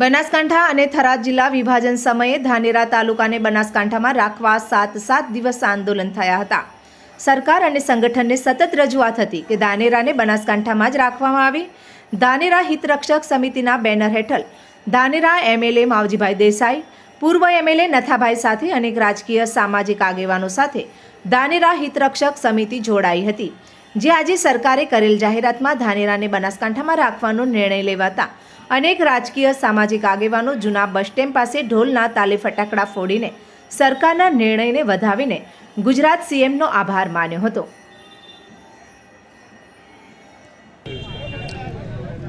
બનાસકાંઠા અને થરાદ જિલ્લા વિભાજન સમયે ધાનેરા તાલુકાને બનાસકાંઠામાં રાખવા સાત સાત દિવસ આંદોલન થયા હતા. સરકાર અને સંગઠનને સતત રજૂઆત હતી કે ધાનેરાને બનાસકાંઠામાં જ રાખવામાં આવે. ધાનેરા હિતરક્ષક સમિતિના બેનર હેઠળ ધાનેરા એમએલએ માવજીભાઈ દેસાઈ, પૂર્વ એમએલએ નથાભાઈ સાથે અનેક રાજકીય સામાજિક આગેવાનો સાથે ધાનેરા હિતરક્ષક સમિતિ જોડાઈ હતી. જે આજે સરકારે કરેલ જાહેરાતમાં ધાનેરાને બનાસકાંઠામાં રાખવાનો નિર્ણય લેવાતા અનેક રાજકીય સામાજિક આગેવાનો જૂના બસ સ્ટેન્ડ પાસે ઢોલના તાલે ફટાકડા ફોડીને સરકારના નિર્ણયને વધાવીને ગુજરાત સીએમનો આભાર માન્યો હતો.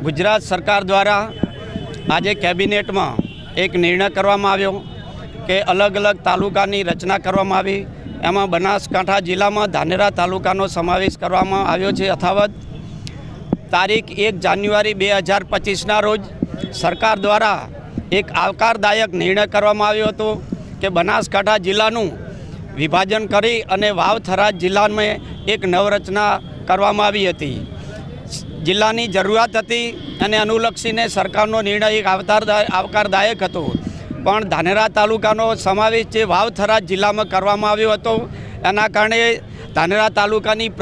ગુજરાત સરકાર દ્વારા આજે કેબિનેટમાં એક નિર્ણય કરવામાં આવ્યો કે અલગ અલગ તાલુકાની રચના કરવામાં આવી. એમાં બનાસકાંઠા જિલ્લામાં ધાનેરા તાલુકાનો સમાવેશ કરવામાં આવ્યો છે. યથાવત તારીખ એક જાન્યુઆરી બે હજાર પચીસના રોજ સરકાર દ્વારા એક આવકારદાયક નિર્ણય કરવામાં આવ્યો હતો કે બનાસકાંઠા જિલ્લાનું વિભાજન કરી અને વાવ થરાદ જિલ્લામાં એક નવરચના કરવામાં આવી હતી. જિલ્લાની જરૂરિયાત હતી અને અનુલક્ષીને સરકારનો નિર્ણય એક આવતારદાય, આવકારદાયક હતો. પણ ધાનેરા તાલુકાનો સમાવેશ જે વાવ થરાદ જિલ્લામાં કરવામાં આવ્યો હતો, એના કારણે ધાનેરા તાલુકાની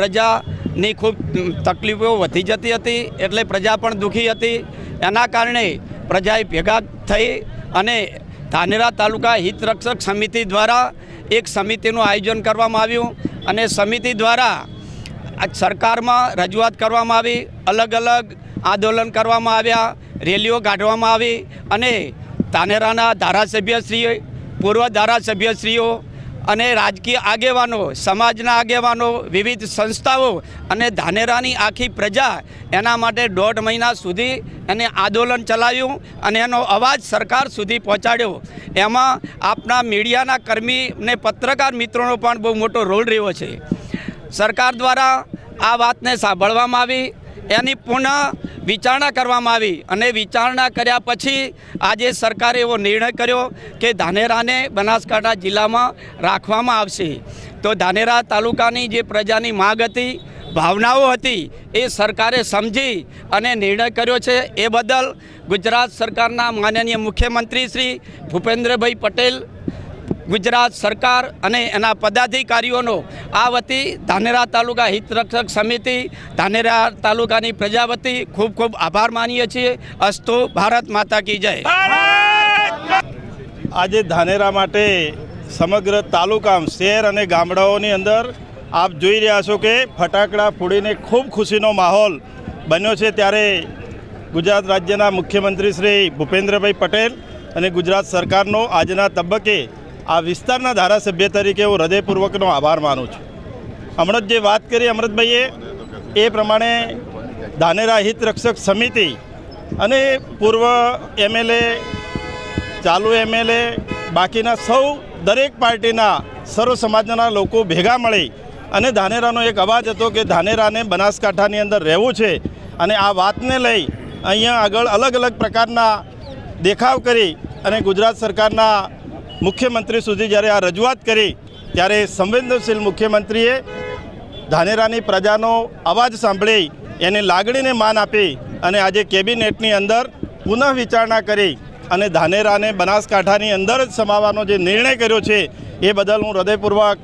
પ્રજાની ખૂબ તકલીફો વધી જતી હતી, એટલે પ્રજા પણ દુઃખી હતી. એના કારણે પ્રજાએ ભેગા થઈ અને ધાનેરા તાલુકા હિતરક્ષક સમિતિ દ્વારા એક સમિતિનું આયોજન કરવામાં આવ્યું અને સમિતિ દ્વારા સરકારમાં રજૂઆત કરવામાં આવી, અલગ અલગ આંદોલન કરવામાં આવ્યા, રેલીઓ કાઢવામાં આવી અને ધાનેરાના ધારાસભ્યશ્રીઓ પૂર્વ ધારાસભ્યશ્રીઓ અને રાજકીય આગેવાનો, સમાજના આગેવાનો, વિવિધ સંસ્થાઓ અને ધાનેરાની આખી પ્રજા એના માટે દોઢ મહિના સુધી એને આંદોલન ચલાવ્યું અને એનો અવાજ સરકાર સુધી પહોંચાડ્યો. એમાં આપના મીડિયાના કર્મી ને પત્રકાર મિત્રોનો પણ બહુ મોટો રોલ રહ્યો છે. સરકાર દ્વારા આ વાતને સાંભળવામાં આવી એની પુનઃ વિચારણા કરવામાં આવી અને વિચારણા કર્યા પછી આજે સરકારે એવો નિર્ણય કર્યો કે ધાનેરાને બનાસકાંઠા જિલ્લામાં રાખવામાં આવશે. તો ધાનેરા તાલુકાની જે પ્રજાની માગ હતી, ભાવનાઓ હતી, એ સરકારે સમજી અને નિર્ણય કર્યો છે. એ બદલ ગુજરાત સરકારના માનનીય મુખ્યમંત્રી શ્રી ભૂપેન્દ્રભાઈ પટેલ ગુજરાત સરકાર અને એના પદાધિકારીઓનો આ વતી ધાનેરા તાલુકા હિતરક્ષક સમિતિ, ધાનેરા તાલુકાની પ્રજા વતી ખૂબ ખૂબ આભાર માનીએ છીએ. અસ્તુ ભારત માતા કી જય. આજે ધાનેરા માટે સમગ્ર તાલુકા શહેર અને ગામડાઓની અંદર આપ જોઈ રહ્યા છો કે ફટાકડા ફોડીને ખૂબ ખુશીનો માહોલ બન્યો છે. ત્યારે ગુજરાત રાજ્યના મુખ્યમંત્રી શ્રી ભૂપેન્દ્રભાઈ પટેલ અને ગુજરાત સરકારનો આજના તબક્કે આ વિસ્તારના ધારાસભ્ય તરીકે હું હૃદયપૂર્વકનો આભાર માનું છું. હમણાં જ વાત કરી અમૃતભાઈએ, એ પ્રમાણે ધાનેરા હિત રક્ષક સમિતિ અને પૂર્વ એમએલએ, ચાલુ એમએલએ, બાકીના સૌ દરેક પાર્ટીના સર્વ સમાજના લોકો ભેગા મળી અને ધાનેરાનો એક અવાજ હતો કે ધાનેરાને બનાસકાંઠાની અંદર રહેવું છે અને આ વાતને લઈ અહીંયા આગળ અલગ અલગ પ્રકારના દેખાવ કરી અને ગુજરાત સરકારના મુખ્યમંત્રી સુધી જ્યારે આ રજૂઆત કરી, ત્યારે સંવેદનશીલ મુખ્યમંત્રીએ ધાનેરાની પ્રજાનો અવાજ સાંભળી, એને લાગણીને માન આપી અને આજે કેબિનેટની અંદર પુનઃ વિચારણા કરી અને ધાનેરાને બનાસકાંઠાની અંદર જ સમાવવાનો જે નિર્ણય કર્યો છે, એ બદલ હું હૃદયપૂર્વક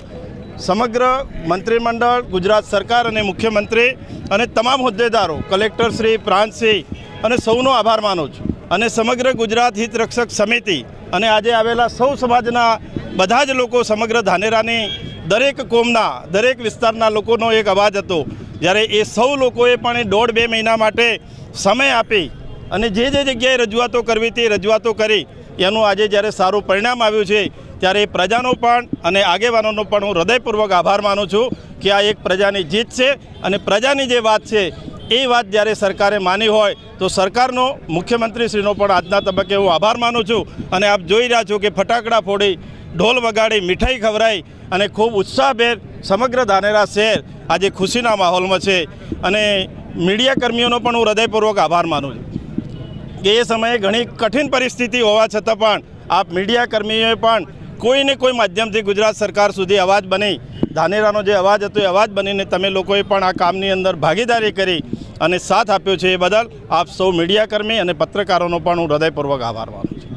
સમગ્ર મંત્રીમંડળ, ગુજરાત સરકાર અને મુખ્યમંત્રી અને તમામ હોદ્દેદારો કલેક્ટરશ્રી પ્રાંતશ્રી અને સૌનો આભાર માનું છું. અને સમગ્ર ગુજરાત હિત રક્ષક સમિતિ અને આજે આવેલા સૌ સમાજના બધા જ લોકો સમગ્ર ધાનેરાની દરેક કોમના, દરેક વિસ્તારના લોકોનો એક અવાજ હતો. જ્યારે એ સૌ લોકોએ પણ દોઢ બે મહિના માટે સમય આપી અને જે જે જગ્યાએ રજૂઆતો કરવી તે રજૂઆતો કરી. એનું આજે જ્યારે સારું પરિણામ આવ્યું છે, ત્યારે એ પ્રજાનો પણ અને આગેવાનોનો પણ હું હૃદયપૂર્વક આભાર માનું છું કે આ એક પ્રજાની જીત છે અને પ્રજાની જે વાત છે એ વાત જ્યારે સરકારે માની હોય, તો સરકારનો મુખ્યમંત્રીશ્રીનો પણ આજના તબક્કે હું આભાર માનું છું. અને આપ જોઈ રહ્યા છો કે ફટાકડા ફોડી, ઢોલ વગાડી, મીઠાઈ ખવરાઈ અને ખૂબ ઉત્સાહભેર સમગ્ર ધાનેરા શહેર આજે ખુશીના માહોલમાં છે. અને મીડિયા કર્મીઓનો પણ હું હૃદયપૂર્વક આભાર માનું છું કે એ સમયે ઘણી કઠિન પરિસ્થિતિ હોવા છતાં પણ આપ મીડિયા કર્મીઓએ પણ કોઈને કોઈ માધ્યમથી ગુજરાત સરકાર સુધી અવાજ બની ધાનેરાનો જે અવાજ હતો એ અવાજ બનીને તમે લોકોએ પણ આ કામની અંદર ભાગીદારી કરી અને સાથ આપ્યો છે એ બદલ આપ સૌ મીડિયાકર્મી અને પત્રકારોનો પણ હું હૃદયપૂર્વક આભાર માનું છું.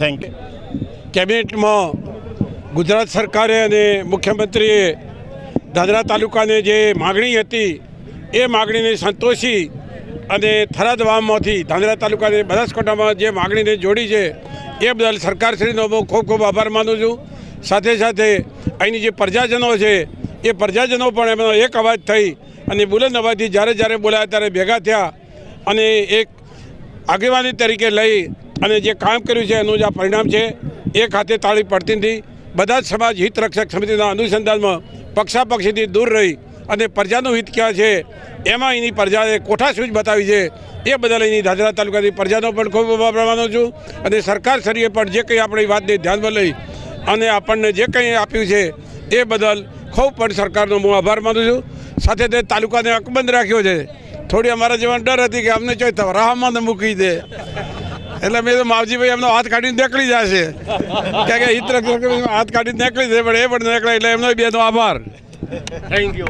થેન્ક યુ કેબિનેટમાં ગુજરાત સરકારે અને મુખ્યમંત્રીએ ધાંધરા તાલુકાને જે માગણી હતી, એ માગણીને સંતોષી અને થરાદ વામમાંથી ધાંધરા તાલુકાની બનાસકાંઠામાં જે માગણીને જોડી છે, એ બદલ સરકારશ્રીનો બહુ ખૂબ ખૂબ આભાર માનું છું. સાથે સાથે અહીંની જે પ્રજાજનો છે, એ પ્રજાજનો પણ એમનો એક અવાજ થઈ અને બુલંદ અવાજથી જ્યારે જ્યારે બોલાયા ત્યારે ભેગા થયા અને એક આગેવાની તરીકે લઈ અને જે કામ કર્યું છે એનું જે આ પરિણામ છે. એ ખાતે તાળી પડતી નથી બધા જ સમાજ હિત રક્ષક સમિતિના અનુસંધાનમાં પક્ષાપક્ષીથી દૂર રહી અને પ્રજાનું હિત ક્યાં છે, એમાં એની પ્રજાએ કોઠાસૂઝ બતાવી છે, એ બદલ એની દાદરા તાલુકાની પ્રજાનો પણ ખૂબ આભાર છું. અને સરકાર શ્રીએ પણ જે કંઈ આપણી વાતને ધ્યાનમાં લઈ અને આપણને જે કંઈ આપ્યું છે એ બદલ ખૂબ પણ સરકારનો હું આભાર માનું છું. સાથે તે તાલુકાને અકબંધ રાખ્યો છે. થોડી અમારા જેવા ડર હતી કે અમને ચોઈ રાહમાં મૂકી દે. એટલે મેં તો માવજીભાઈ એમનો હાથ કાઢીને નીકળી જશે. કારણ કે હિત હાથ કાઢીને નીકળી જાય પણ એ પણ નીકળે એટલે એમનો બેનો આભાર. Thank you